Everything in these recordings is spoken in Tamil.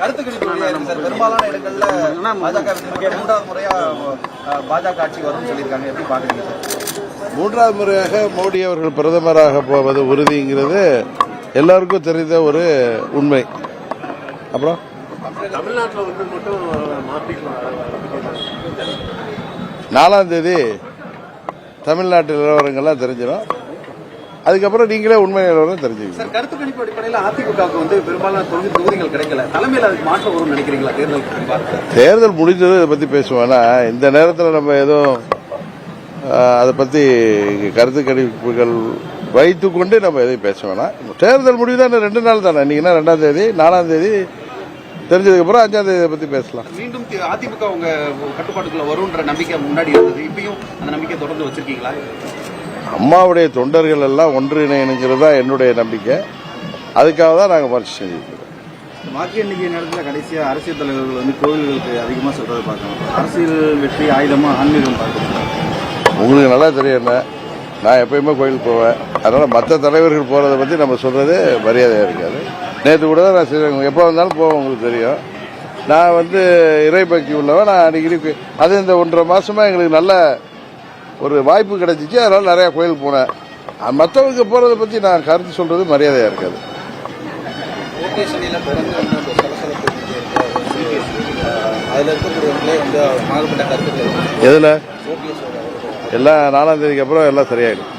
கருத்து கணிப்பு பெரும்பாலான இடங்கள்ல பாஜக மூன்றாவது முறையா பாஜக ஆட்சி வரும்னு சொல்லியிருக்காங்க. எப்படி பாக்குறீங்க சார்? மூன்றாவது முறையாக மோடி அவர்கள் பிரதமராக போவது உறுதிங்கிறது எல்லாருக்கும் தெரிந்த ஒரு உண்மை. அப்புறம்? நாலாம் தேதி தமிழ்நாட்டு நிலவரங்கள்லாம் தெரிஞ்சிடும். அதுக்கப்புறம் நீங்களே உண்மை நிலவரம் தெரிஞ்சுக்கணும். கருத்து கணிப்பு அடிப்படையில் அதிமுகவுக்கு வந்து பெரும்பாலான தொகுதி தொகுதிகள் கிடைக்கல. தலைமையில் அதுக்கு மாற்றம் வரும்னு நினைக்கிறீங்களா? பார்த்து தேர்தல் முடிஞ்சது இதை பற்றி பேசுவோம்னா இந்த நேரத்தில் நம்ம எதுவும் அதை பற்றி கருத்து கணிப்புகள் வைத்துக்கொண்டு நம்ம எதையும் பேச வேணாம். தேர்தல் முடிவு தான் ரெண்டு நாள் தானே. இன்னைக்குன்னா ரெண்டாம் தேதி நாலாம் தேதி? தெரிஞ்சதுக்கப்புறம் அஞ்சாம் தேதி இதை பற்றி பேசலாம். மீண்டும் அதிமுக உங்க கட்டுப்பாட்டுக்குள்ள வரும்ன்ற நம்பிக்கை முன்னாடி இருந்தது. இப்பயும் அந்த நம்பிக்கை தொடர்ந்து வச்சிருக்கீங்களா? அம்மாவுடைய தொண்டர்கள் எல்லாம் ஒன்றிணைங்கிறது தான் என்னுடைய நம்பிக்கை. அதுக்காக தான் நாங்கள் முயற்சி செஞ்சுருக்கோம் வாக்கு எண்ணிக்கை நேரத்தில் கடைசியாக அரசியல் தலைவர்கள் வந்து கோவில்களுக்கு அதிகமாக சொல்றதை பார்க்கணும். அரசியல் வெற்றி ஆயுதமா ஆன்மீகம் பார்க்கணும். உங்களுக்கு நல்லா தெரியும் என்ன? நான் எப்பயுமே கோயிலுக்கு போவேன். அதனால் மற்ற தலைவர்கள் போகிறத பற்றி நம்ம சொல்கிறது மரியாதையாக இருக்காது. நேற்று கூட தான் நான் ஸ்ரீரங்கம் எப்போ வந்தாலும் போவேன் உங்களுக்கு தெரியும். நான் வந்து இறைபக்தி உள்ளவன். நான் அடிக்கடி அது இந்த ஒன்றரை மாசமா எங்களுக்கு நல்ல ஒரு வாய்ப்பு கிடைச்சிச்சு அதனால் நிறையா கோயிலுக்கு போனேன். மற்றவங்க போகிறத பற்றி நான் கருத்து சொல்கிறது மரியாதையாக இருக்காது. எதில்? எல்லாம் நாலாம் தேதிக்கு அப்புறம் எல்லாம் சரியாயிடும்.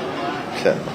சரி.